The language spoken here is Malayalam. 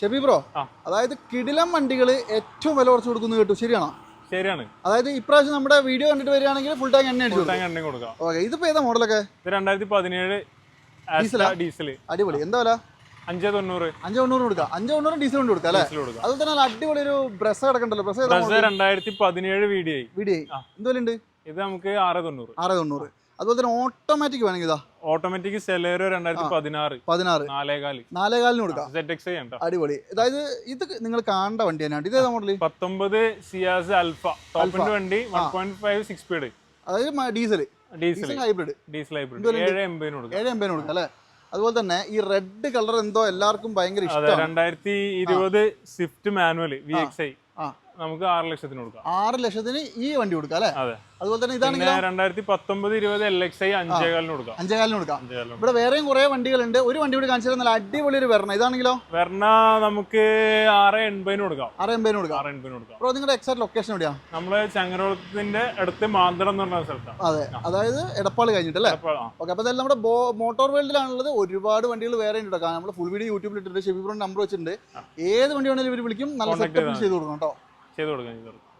ഷെബി ബ്രോ. അതായത് കിടിലം വണ്ടികൾ ഏറ്റവും വില കുറച്ച് കൊടുക്കുന്നു കേട്ടു. ശരിയാണോ? ശരിയാണ്. അതായത് ഇപ്രാവശ്യം നമ്മുടെ വീഡിയോ കണ്ടിട്ട് വരികയാണെങ്കിൽ ഫുൾ ടാങ്ക് എണ്ണ അടിച്ചു എണ്ണയും കൊടുക്കാം. ഓക്കെ ഇതിപ്പോ ഏതാ മോഡലൊക്കെ? രണ്ടായിരത്തി പതിനേഴ്? ഡീസൽ അടിപൊളി. എന്താ വില? അഞ്ച് തൊണ്ണൂറ്. അഞ്ച് തൊണ്ണൂറ് കൊടുക്കാം. അഞ്ച് തൊണ്ണൂറ് ഡീസൽ കൊണ്ട് കൊടുക്കാം അല്ലേ? അതുപോലെ തന്നെ അടിപൊളി ഒരു ബ്രസ് കിടക്കണ്ടല്ലോ. ബ്രസ് രണ്ടായിരത്തി പതിനേഴ് വീഡിയോ വീഡിയോ. എന്തുപോലെ ഉണ്ട് ഇത് നമുക്ക് ആറ് തൊണ്ണൂറ്. ആറ് തൊണ്ണൂറ്. അതുപോലെ തന്നെ ഓട്ടോമാറ്റിക് വേണമെങ്കിൽ ഇതാ. ഓട്ടോമാറ്റിക് സെലേറോ രണ്ടായിരത്തി പതിനാറ്. പതിനാറ്. നാലേകാൽ. നാലേകാലിന് കൊടുക്കാം. സെറ്റ് എക്സ് ചെയ്യണ്ട അടിപൊളി. അതായത് ഇത് നിങ്ങൾ കാണേണ്ട വണ്ടി തന്നെയാണ്. ഇത് മോഡൽ പത്തൊമ്പത് സിയാസ് അൽഫ ടോപ്പിന്റെ വണ്ടി one point five six speed അതായത് diesel diesel hybrid diesel hybrid ഏഴ് എൺപതിന് കൊടുക്കാം. ഏഴ് എൺപതിന് കൊടുക്കാം അല്ലേ? അതുപോലെ തന്നെ ഈ റെഡ് കളർ എന്തോ എല്ലാവർക്കും ഭയങ്കര ഇഷ്ടം ഇഷ്ടമാണ്. രണ്ടായിരത്തി ഇരുപത് Swift manual V X I നമുക്ക് ആറ് ലക്ഷത്തിന് കൊടുക്കാം. ആറ് ലക്ഷത്തിന് ഈ വണ്ടി കൊടുക്കാം അല്ലേ? അതെ. അതുപോലെ തന്നെ ഇതാണ് രണ്ടായിരത്തി പത്തൊമ്പത് ഇരുപത് എൽ എക്സ് ഐ അഞ്ചേകാലിന് കൊടുക്കാം. അഞ്ചേകാലിന് കൊടുക്കാം. ഇവിടെ വേറെയും കുറെ വണ്ടികളുണ്ട്. ഒരു വണ്ടി കൂടി കാണിച്ചാൽ നല്ല അടിപൊളി ഒരു വരണം ഇതാണെങ്കിലോ? വരണ നമുക്ക് ആറ് എൺപതിന് കൊടുക്കാം. ആറ് എൺപതിന് കൊടുക്കാം. ആറ് എൺപതിന് കൊടുക്കാം. അപ്പോൾ നിങ്ങളുടെ എക്സാക്ട് ലൊക്കേഷൻ എവിടെയാണ് നമ്മൾ ചങ്ങരോളത്തിന്റെ അടുത്ത് മാന്തടം എന്ന് പറഞ്ഞ സ്ഥലത്താണ്. അതെ. അതായത് എടപ്പാൾ കഴിഞ്ഞിട്ട് അല്ലേ? ആ, ഓക്കെ അപ്പോൾ അതെല്ലാം നമ്മുടെ മോട്ടോർ വേൾഡിലാണുള്ളത് ഒരുപാട് വണ്ടികൾ വേറെ ഉണ്ട് നമ്മൾ ഫുൾ വീഡിയോ യൂട്യൂബിൽ ഇട്ടിട്ടുണ്ട് ഷെബിബ്രോൺ നമ്പർ വെച്ചിട്ടുണ്ട്. ഏത് വണ്ടി വേണമെങ്കിലും ഇവർ വിളിക്കും. നല്ല സെറ്റപ്പ് ചെയ്ത് കൊടുക്കണം കേട്ടോ. ചെയ്ത് കൊടുക്കാം ചെയ്ത് കൊടുക്കാം.